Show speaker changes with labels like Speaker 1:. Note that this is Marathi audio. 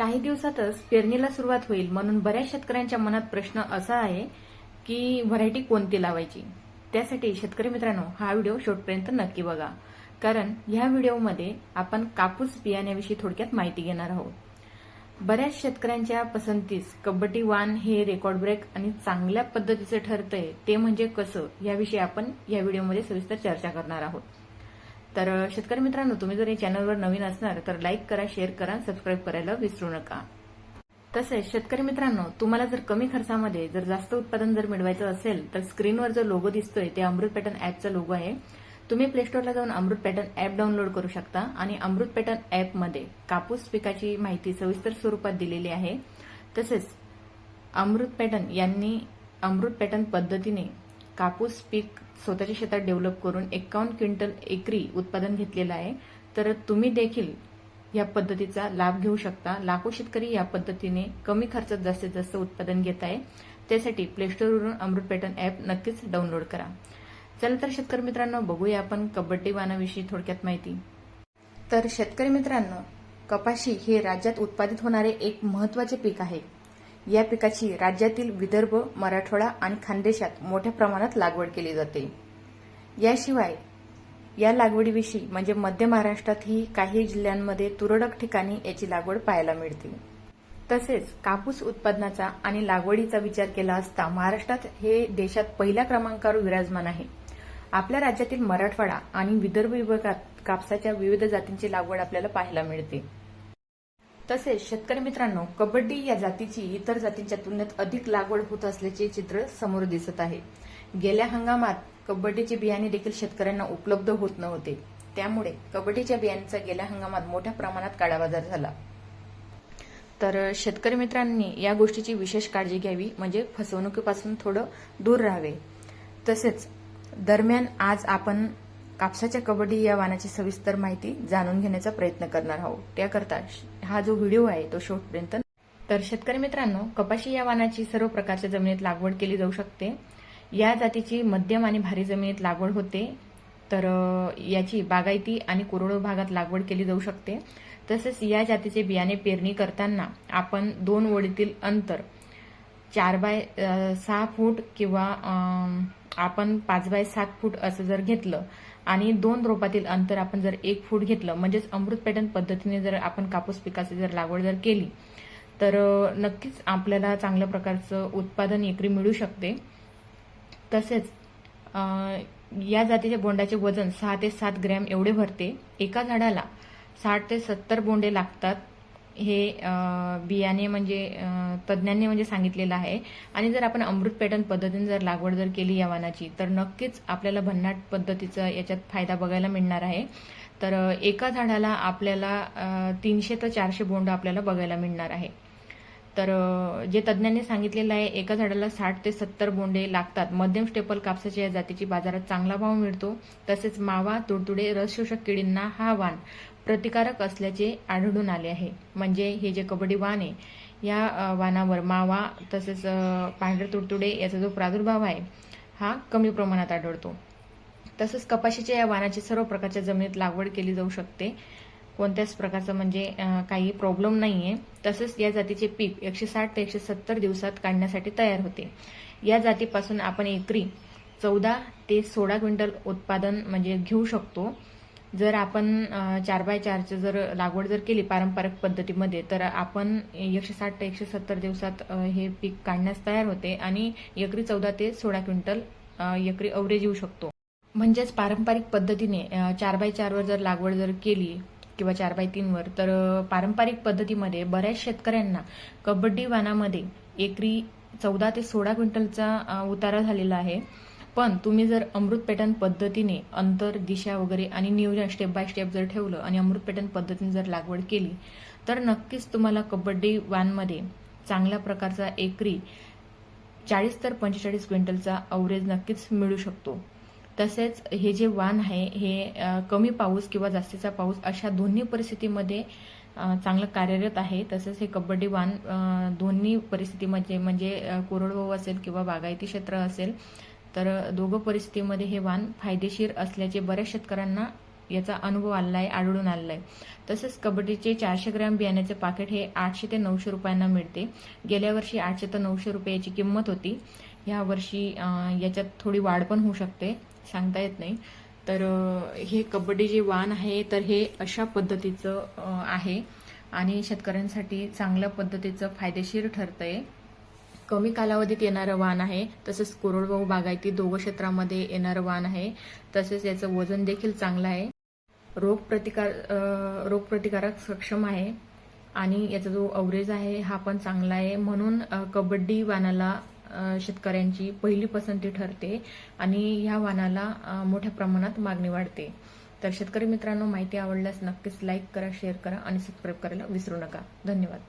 Speaker 1: काही दिवसातच पेरणीला सुरुवात होईल म्हणून बऱ्याच शेतकऱ्यांच्या मनात प्रश्न असा आहे की व्हरायटी कोणती लावायची? त्यासाठी शेतकरी मित्रांनो हा व्हिडिओ शेवटपर्यंत नक्की बघा. कारण ह्या व्हिडिओमध्ये आपण कापूस बियाण्याविषयी थोडक्यात माहिती घेणार आहोत. बऱ्याच शेतकऱ्यांच्या पसंतीस कबड्डी वान हे रेकॉर्ड ब्रेक आणि चांगल्या पद्धतीचं ठरतंय ते म्हणजे कसं याविषयी आपण या व्हिडिओमध्ये सविस्तर चर्चा करणार आहोत. तर शेतकरी मित्रांनो तुम्ही जर या चॅनलवर नवीन असणार तर लाईक करा शेअर करा सबस्क्राईब करायला विसरू नका. तसेच शेतकरी मित्रांनो तुम्हाला जर कमी खर्चामध्ये जर जास्त उत्पादन जर मिळवायचं असेल तर स्क्रीनवर जो लोगो दिसतोय ते अमृत पॅटर्न ॲपचा लोगो आहे. तुम्ही प्ले स्टोअरला जाऊन अमृत पॅटर्न ॲप डाउनलोड करू शकता आणि अमृत पॅटर्न ॲपमध्ये कापूस पिकाची माहिती सविस्तर स्वरूपात दिलेली आहे. तसेच अमृत पॅटर्न यांनी अमृत पॅटर्न पद्धतीने कापूस पीक स्वतःच्या शेतात डेव्हलप करून एकावन्न क्विंटल एकरी उत्पादन घेतलेलं आहे. तर तुम्ही देखील या पद्धतीचा लाभ घेऊ शकता. लाखो शेतकरी या पद्धतीने कमी खर्चात जास्तीत जास्त उत्पादन घेत आहे. त्यासाठी प्लेस्टोरवरून अमृत पॅटर्न ॲप नक्कीच डाउनलोड करा. चला तर शेतकरी मित्रांनो बघूया आपण कबड्डी वाणाविषयी थोडक्यात माहिती. तर शेतकरी मित्रांनो कपाशी हे राज्यात उत्पादित होणारे एक महत्त्वाचे पीक आहे. या पिकाची राज्यातील विदर्भ मराठवाडा आणि खानदेशात मोठ्या प्रमाणात लागवड केली जाते. याशिवाय या लागवडीविषयी म्हणजे मध्य महाराष्ट्रातही काही जिल्ह्यांमध्ये तुरळक ठिकाणी याची लागवड पाहायला मिळते. तसेच कापूस उत्पादनाचा आणि लागवडीचा विचार केला असता महाराष्ट्रात हे देशात पहिल्या क्रमांकावर विराजमान आहे. आपल्या राज्यातील मराठवाडा आणि विदर्भ विभागात कापसाच्या विविध जातींची लागवड आपल्याला पाहायला मिळते. तसेच शेतकरी मित्रांनो कबड्डी या जातीची इतर जातींच्या तुलनेत अधिक लागवड होत असल्याचे चित्र समोर दिसत आहे. गेल्या हंगामात कबड्डीचे बियाणे देखील शेतकऱ्यांना उपलब्ध होत नव्हते. त्यामुळे कबड्डीच्या बियाण्यांचा गेल्या हंगामात मोठ्या प्रमाणात काळाबाजार झाला. तर शेतकरी मित्रांनी या गोष्टीची विशेष काळजी घ्यावी म्हणजे फसवणुकीपासून थोडं दूर राहावे. तसेच दरम्यान आज आपण कापसाच्या कबड्डी या वाणाची सविस्तर माहिती जाणून घेण्याचा प्रयत्न करणार आहोत. त्याकरता हा जो व्हिडिओ आहे तो शेवटपर्यंत तर शेतकरी मित्रांनो कपाशी या वानाची सर्व प्रकारच्या जमिनीत लागवड केली जाऊ शकते. या जातीची मध्यम आणि भारी जमिनीत लागवड होते. तर याची बागायती आणि कोरडो भागात लागवड केली जाऊ शकते. तसेच या जातीचे बियाणे पेरणी करताना आपण दोन ओळीतील अंतर चार बाय सहा फूट किंवा आपण पाच बाय सात फूट असं जर घेतलं आणि दोन रोपातील अंतर आपण जर एक फूट घेतलं म्हणजेच अमृत पॅटर्न पद्धतीने जर आपण कापूस पिकाची जर लागवड जर केली तर नक्कीच आपल्याला चांगल्या प्रकारचं उत्पादन एकरी मिळू शकते. तसेच या जातीच्या बोंडाचे वजन सहा ते सात ग्रॅम एवढे भरते. एका झाडाला साठ ते सत्तर बोंडे लागतात. हे बियाणे म्हणजे तज्ज्ञांनी म्हणजे सांगितलेलं आहे. आणि जर आपण अमृत पॅटर्न पद्धतीने जर लागवड जर केली या वानाची तर नक्कीच आपल्याला भन्नाट पद्धतीचा याच्यात फायदा बघायला मिळणार आहे. तर एका झाडाला आपल्याला तीनशे ते चारशे बोंड आपल्याला बघायला मिळणार आहे. तर जे तज्ज्ञांनी सांगितलेलं आहे एका झाडाला साठ ते सत्तर बोंडे लागतात. मध्यम स्टेपल कापसाच्या या जातीची बाजारात चांगला भाव मिळतो. तसेच मावा तुडतुडे रसशोषक किडींना हा वाण प्रतिकारक असल्याचे आढळून आले आहे. म्हणजे हे जे कबड्डी वाण आहे या वाणावर मावा तसेच पांढरे तुडतुडे याचा जो प्रादुर्भाव आहे हा कमी प्रमाणात आढळतो. तसंच कपाशीच्या या वाणाची सर्व प्रकारच्या जमिनीत लागवड केली जाऊ शकते. कोणत्याच प्रकारचं म्हणजे काही प्रॉब्लेम नाही आहे तसंच या जातीचे पीक एकशे साठ ते एकशे सत्तर दिवसात काढण्यासाठी तयार होते. या जातीपासून आपण एकरी चौदा ते सोळा क्विंटल उत्पादन म्हणजे घेऊ शकतो. जर आपण चार बाय चारचं जर लागवड जर केली पारंपरिक पद्धतीमध्ये तर आपण एकशे साठ ते एकशे सत्तर दिवसात हे पीक काढण्यास तयार होते आणि एकरी चौदा ते सोळा क्विंटल एकरी अवरेज येऊ शकतो. म्हणजेच पारंपरिक पद्धतीने चार बाय चारवर जर लागवड जर केली किंवा चार बाय तीनवर तर पारंपरिक पद्धतीमध्ये बऱ्याच शेतकऱ्यांना कबड्डी वानामध्ये एकरी चौदा ते सोळा क्विंटलचा उतारा झालेला आहे. पण तुम्ही जर अमृत पॅटर्न पद्धतीने अंतर दिशा वगैरे आणि नियोजन स्टेप बाय स्टेप जर ठेवलं आणि अमृत पॅटर्न पद्धतीने जर लागवड केली तर नक्कीच तुम्हाला कबड्डी वानमध्ये चांगल्या प्रकारचा एकरी चाळीस तर पंचेचाळीस क्विंटलचा अवरेज नक्कीच मिळू शकतो. तसेच हे जे वाण आहे हे कमी पाऊस किंवा जास्तीचा पाऊस अशा दोन्ही परिस्थितीमध्ये चांगलं कार्यरत आहे. तसंच हे कबड्डी वाण दोन्ही परिस्थितीमध्ये म्हणजे अ, कोरडवाहू असेल किंवा बागायती क्षेत्र असेल तर दोघं परिस्थितीमध्ये हे वाण फायदेशीर असल्याचे बऱ्याच शेतकऱ्यांना याचा अनुभव आलेला आहे आढळून आलेला आहे तसेच कबड्डीचे चारशे ग्रॅम बियाण्याचे पाकिट हे आठशे ते नऊशे रुपयांना मिळते. गेल्या वर्षी आठशे ते नऊशे रुपयाची किंमत होती. ह्या वर्षी याच्यात थोडी वाढ पण होऊ शकते सांगता येत नाही. तर हे कबड्डी जे वाण आहे तर हे अशा पद्धतीचं आहे. आणि शेतकऱ्यांसाठी चांगल्या पद्धतीचं फायदेशीर ठरतंय. कमी कालावधीत येणारं वाण आहे तसंच कोरडवाहू बागायती दोघं क्षेत्रामध्ये येणारं वाण आहे तसेच याचं वजन देखील चांगलं आहे. रोग प्रतिकार रोगप्रतिकारक सक्षम आहे. आणि याचा जो अवरेज आहे हा पण चांगला आहे. म्हणून कबड्डी वाणाला शेतकऱ्यांची पहिली पसंती ठरते आणि ह्या वाहनाला मोठ्या प्रमाणात मागणी वाढते. तर शेतकरी मित्रांनो माहिती आवडल्यास नक्कीच लाईक करा शेअर करा आणि सबस्क्राईब करायला विसरू नका. धन्यवाद.